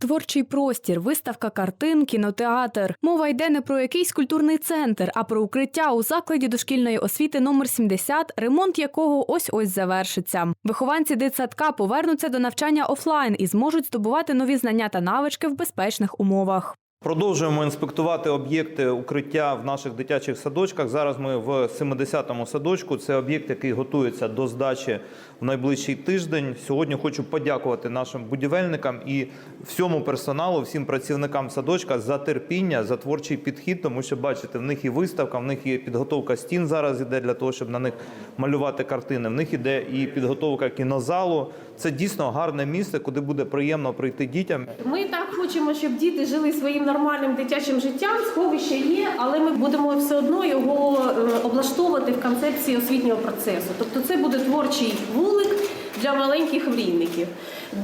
Творчий простір, виставка картин, кінотеатр. Мова йде не про якийсь культурний центр, а про укриття у закладі дошкільної освіти номер 70, ремонт якого ось-ось завершиться. Вихованці дитсадка повернуться до навчання офлайн і зможуть здобувати нові знання та навички в безпечних умовах. Продовжуємо інспектувати об'єкти укриття в наших дитячих садочках. Зараз ми в 70-му садочку. Це об'єкт, який готується до здачі в найближчий тиждень. Сьогодні хочу подякувати нашим будівельникам і всьому персоналу, всім працівникам садочка за терпіння, за творчий підхід, тому що бачите, в них і виставка, в них є підготовка стін зараз іде для того, щоб на них малювати картини. В них іде і підготовка кінозалу. Це дійсно гарне місце, куди буде приємно прийти дітям. Ми так хочемо, щоб діти жили своїм нормальним дитячим життям. Сховище є, але ми будемо все одно його е, облаштовувати в концепції освітнього процесу. Тобто, це буде творчий вулик для маленьких мрійників.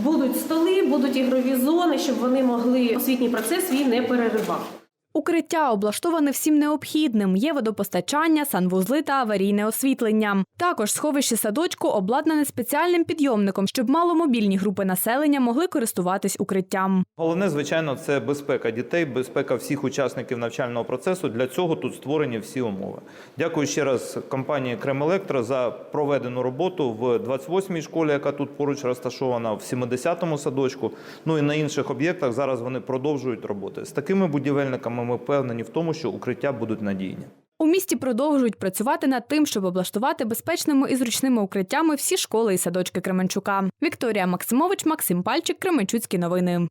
Будуть столи, будуть ігрові зони, щоб вони могли освітній процес свій не переривати. Укриття облаштоване всім необхідним. Є водопостачання, санвузли та аварійне освітлення. Також сховище садочку обладнане спеціальним підйомником, щоб маломобільні групи населення могли користуватись укриттям. Головне, звичайно, це безпека дітей, безпека всіх учасників навчального процесу. Для цього тут створені всі умови. Дякую ще раз компанії Кремелектро за проведену роботу в 28-й школі, яка тут поруч розташована, в 70-му садочку. Ну і на інших об'єктах зараз вони продовжують роботи. З такими будівельниками ми впевнені в тому, що укриття будуть надійні. У місті продовжують працювати над тим, щоб облаштувати безпечними і зручними укриттями всі школи і садочки Кременчука. Вікторія Максимович, Максим Пальчик, Кременчуцькі новини.